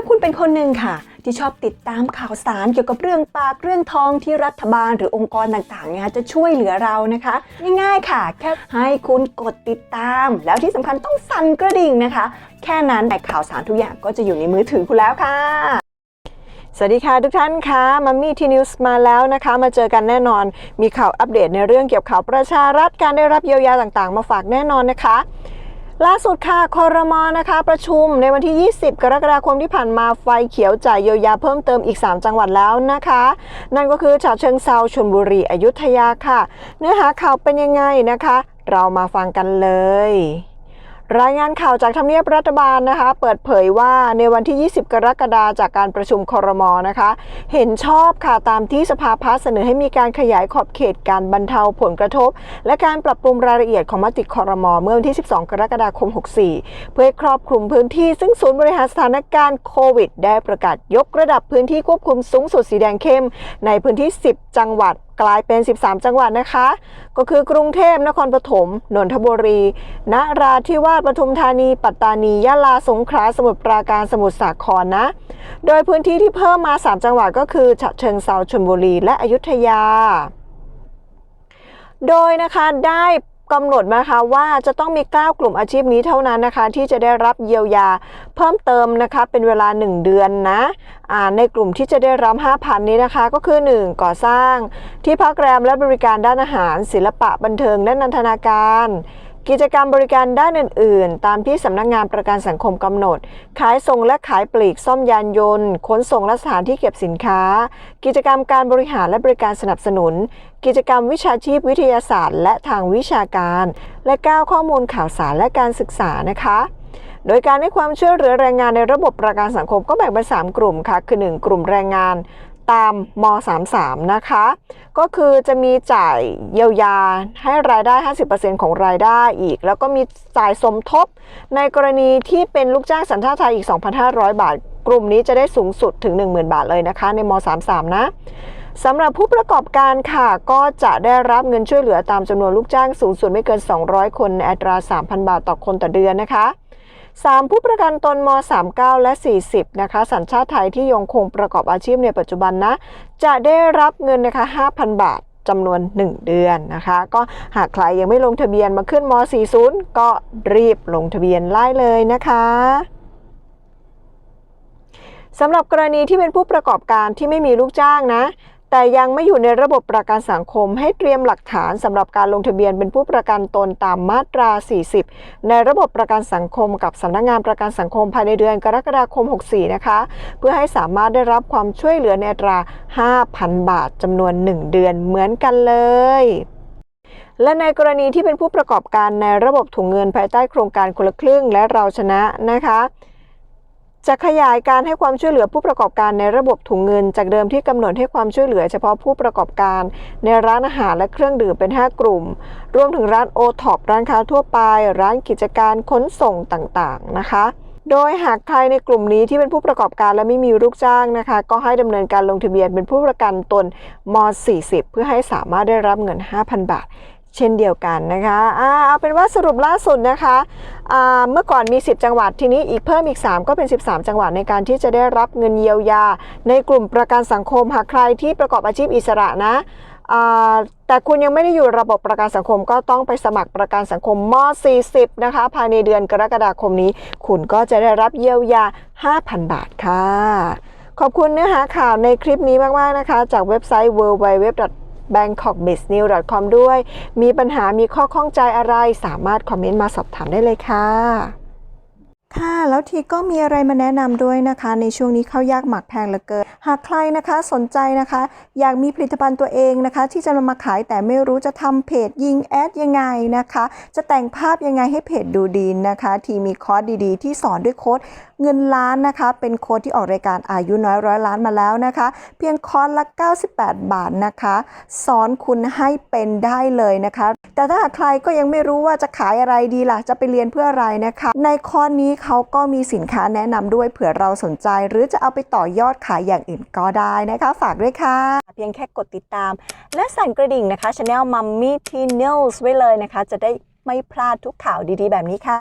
าคุณเป็นคนหนึ่งค่ะ ที่ชอบติดตามข่าวสารเกี่ยวกับเรื่องปากเรื่องทองที่รัฐบาลหรือองค์กรต่างๆเนี่ยจะช่วยเหลือเรานะคะ ง่ายๆค่ะ แค่ให้คุณกดติดตาม แล้วที่สำคัญต้องสั่นกระดิ่งนะคะ แค่นั้นแต่ข่าวสารทุกอย่างก็จะอยู่ในมือถือคุณแล้วค่ะสวัสดีค่ะทุกท่านค่ะมัมมี่ทีนิวส์มาแล้วนะคะ มาเจอกันแน่นอน มีข่าวอัปเดตในเรื่องเกี่ยวกับข่าวประชารัฐการได้รับเยียวยาต่างๆ มาฝากแน่นอนนะคะ ล่าสุดค่ะคอรมอนะคะ ประชุมในวันที่ 20 กรกฎาคมที่ผ่านมาไฟเขียวจ่ายเยียวยาเพิ่มเติมอีก 3 จังหวัดแล้วนะคะ นั่นก็คือฉะเชิงเซาชลบุรีอยุธยาค่ะ เนื้อหาข่าวเป็นยังไงนะคะ เรามาฟังกันเลย รายงานข่าวจากทำเนียบรัฐบาลนะคะ เปิดเผยว่าในวันที่ 20 กรกฎาคมจากการประชุมคอรมอนะคะ เห็นชอบค่ะตามที่สภาพัฒน์เสนอให้มีการขยายขอบเขตการบรรเทาผลกระทบ และการปรับปรุงรายละเอียดของมติคอรมอเมื่อวันที่ 12 กรกฎาคม 64 เพื่อครอบคลุมพื้นที่ซึ่งศูนย์บริหารสถานการณ์โควิด ได้ประกาศยกระดับพื้นที่ควบคุมสูงสุดสีแดงเข้ม ในพื้นที่ 10 จังหวัด กลายเป็น 13 จังหวัดนะคะ ก็คือกรุงเทพนครปฐมนนทบุรีนราธิวาสปทุมธานี ปัตตานียะลาสงขลาสมุทรปราการสมุทรสาครนะ โดยพื้นที่ที่เพิ่มมา 3 จังหวัดก็คือฉะเชิงเซาชลบุรีและอยุธยาโดยนะคะได้ กำหนดนะคะว่าจะต้องมี 9 กลุ่มอาชีพนี้เท่านั้นนะคะ ที่จะได้รับเยียวยาเพิ่มเติมนะคะเป็นเวลา 1 เดือนนะในกลุ่มที่จะได้รับ 5,000 นี้นะคะ ก็คือ 1. ก่อสร้าง ที่พักแรมและบริการด้านอาหาร ศิลปะบันเทิงและนันทนาการ กิจกรรมบริการด้านอื่น ๆ ตามที่สำนักงงานประกันสังคมกำหนด ขายส่งและขายปลีกซ่อมยานยนต์ ขนส่งและสถานที่เก็บสินค้า กิจกรรมการบริหารและบริการสนับสนุน กิจกรรมวิชาชีพวิทยาศาสตร์ และทางวิชาการ และก้าวข้อมูลข่าวสารและการศึกษานะคะโดยการให้ความช่วยเหลือแรงงานในระบบประกันสังคมก็แบ่งเป็น 3 กลุ่มค่ะ คือ 1 กลุ่มแรงงาน ตามม 33 นะคะ ก็คือจะมีจ่ายเยียวยาให้รายได้ 50%ของรายได้อีก แล้วก็มีจ่ายสมทบ ในกรณีที่เป็นลูกจ้างสัญชาติไทยอีก 2,500 บาท กลุ่มนี้จะได้สูงสุดถึง 10,000 บาทเลยนะคะ ในม 33 นะสำหรับผู้ประกอบการค่ะ ก็จะได้รับเงินช่วยเหลือตามจำนวนลูกจ้างสูงสุดไม่เกิน 200 คนในอัตรา 3,000 บาทต่อคนต่อเดือนนะคะ 3. ผู้ประกันตนม 39 และ 40 นะคะ สัญชาติไทยที่ยังคงประกอบอาชีพในปัจจุบันนะ จะได้รับเงินนะคะ 5,000 บาทจำนวน 1 เดือนนะคะ ก็หากใครยังไม่ลงทะเบียนมาขึ้นม 40 ก็รีบลงทะเบียนไล่เลยนะคะสำหรับกรณีที่เป็นผู้ประกอบการที่ไม่มีลูกจ้างนะ แต่ยังไม่อยู่ในระบบประกันสังคมให้เตรียมหลักฐานสำหรับการลงทะเบียนเป็นผู้ประกันตนตามมาตรา 40 ในระบบประกันสังคมกับสำนักงงานประกันสังคมภายในเดือนกรกฎาคม 64 นะคะ เพื่อให้สามารถได้รับความช่วยเหลือในตรา 5,000 บาทจำนวน 1 เดือนเหมือนกันเลยและในกรณีที่เป็นผู้ประกอบการในระบบถุงเงินภายใต้โครงการคนละครึ่งและเราชนะนะคะ จะขยายการให้ความช่วยเหลือผู้ประกอบการในระบบถุงเงิน จากเดิมที่กำหนดให้ความช่วยเหลือเฉพาะผู้ประกอบการในร้านอาหารและเครื่องดื่มเป็น 5 กลุ่ม รวมถึงร้านโอท็อปร้านค้าทั่วไป ร้านกิจการขนส่งต่างๆนะคะ โดยหากใครในกลุ่มนี้ที่เป็นผู้ประกอบการและไม่มีลูกจ้างนะคะ ก็ให้ดำเนินการลงทะเบียนเป็นผู้ประกันตนม 40 เพื่อให้สามารถได้รับเงิน 5,000 บาท เช่นเดียวกันนะคะอ่าเอาเป็นว่าสรุปล่าสุดนะคะอ่าเมื่อก่อนมี 10 จังหวัดทีนี้อีกเพิ่มอีก 3 ก็เป็น 13 จังหวัดในการที่จะได้รับเงินเยียวยา ในกลุ่มประกันสังคมหากใครที่ประกอบอาชีพอิสระนะอ่าแต่คุณยังไม่ได้อยู่ระบบประกันสังคมก็ต้องไปสมัครประกันสังคมม 40 นะคะภายในเดือนกรกฎาคมนี้ คุณก็จะได้รับเยียวยา 5,000 บาทค่ะ ขอบคุณเนื้อหาข่าวในคลิปนี้มาก ๆ นะคะ จากเว็บไซต์ www bangkokbusinessnews.com ด้วย มีปัญหามีข้อข้องใจอะไร สามารถคอมเมนต์มาสอบถามได้เลยค่ะค่ะ แล้วทีก็มีอะไรมาแนะนำด้วยนะคะ ในช่วงนี้ข้าวยากหมักแพงเหลือเกิน หากใครนะคะสนใจนะคะ อยากมีผลิตภัณฑ์ตัวเองนะคะ ที่จะนำมาขายแต่ไม่รู้จะทำเพจยิงแอดยังไงนะคะ จะแต่งภาพยังไงให้เพจดูดีนะคะ ทีมีคอร์สดีๆ ที่สอนด้วยโค้ด เงินล้านนะคะ เป็นโค้ดที่ออกรายการอายุน้อยร้อยล้านมาแล้วนะคะ เพียงคอร์สละ 98 บาทนะคะ สอนคุณให้เป็นได้เลยนะคะ แต่ถ้าหากใครก็ยังไม่รู้ว่าจะขายอะไรดีล่ะ จะไปเรียนเพื่ออะไรนะคะ ในคอร์สนี้เขาก็มีสินค้าแนะนำด้วยเผื่อเราสนใจ หรือจะเอาไปต่อยอดขายอย่างอื่นก็ได้นะคะ ฝากด้วยค่ะ เพียงแค่กดติดตาม และสั่นกระดิ่งนะคะช anel Mummy Teen News ไว้เลยนะคะ จะได้ไม่พลาดทุกข่าวดีๆ แบบนี้ค่ะ